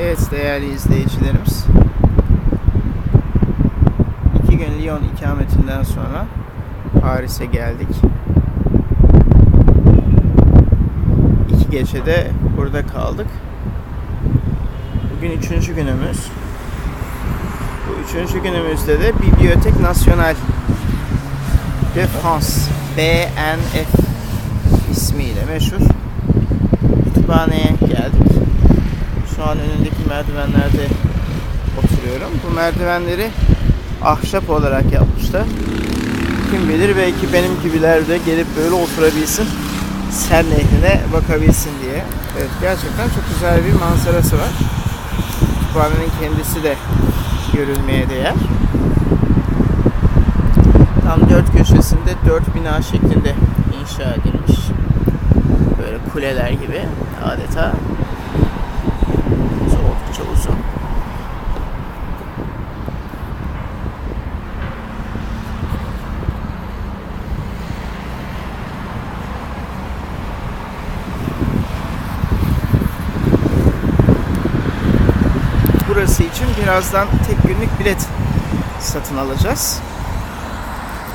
Evet değerli izleyicilerimiz. İki gün Lyon ikametinden sonra Paris'e geldik. İki gece de burada kaldık. Bugün üçüncü günümüz. Bu üçüncü günümüzde de Bibliothèque Nationale de France BNF ismiyle meşhur kütüphaneye geldik. Önündeki merdivenlerde oturuyorum. Bu merdivenleri ahşap olarak yapmışlar. Kim bilir belki benim gibiler de gelip böyle oturabilsin. Sen nehrine bakabilsin diye. Evet gerçekten çok güzel bir manzarası var. Kütüphanenin kendisi de görülmeye değer. Tam dört köşesinde dört bina şeklinde inşa edilmiş. Böyle kuleler gibi adeta için birazdan tek günlük bilet satın alacağız.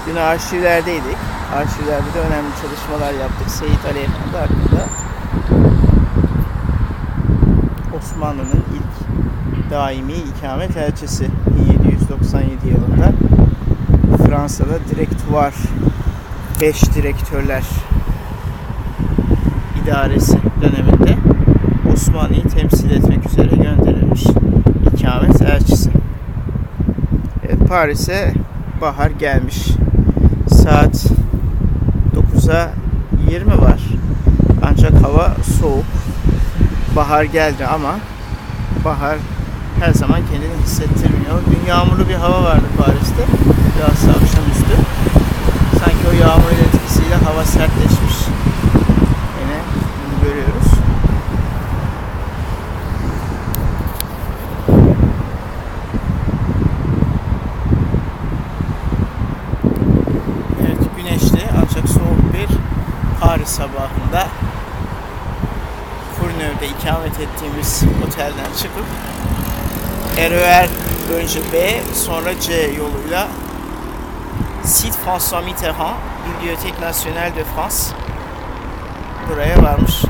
Dün arşivlerdeydik. Arşivlerde de önemli çalışmalar yaptık. Seyit Ali Efendi hakkında. Osmanlı'nın ilk daimi ikamet elçisi 1797 yılında Fransa'da direktuvar 5 direktörler idaresi döneminde Osmanlı'yı temsil etmek elçisi. Evet, Paris'e bahar gelmiş. Saat 9'a 20 var. Ancak hava soğuk. Bahar geldi ama bahar her zaman kendini hissettirmiyor. Dün yağmurlu bir hava vardı Paris'te. Sabahında Courneuve'de ikamet ettiğimiz otelden çıkıp RER önce B sonra C yoluyla Site François Mitterrand Bibliothèque Nationale de France buraya varmış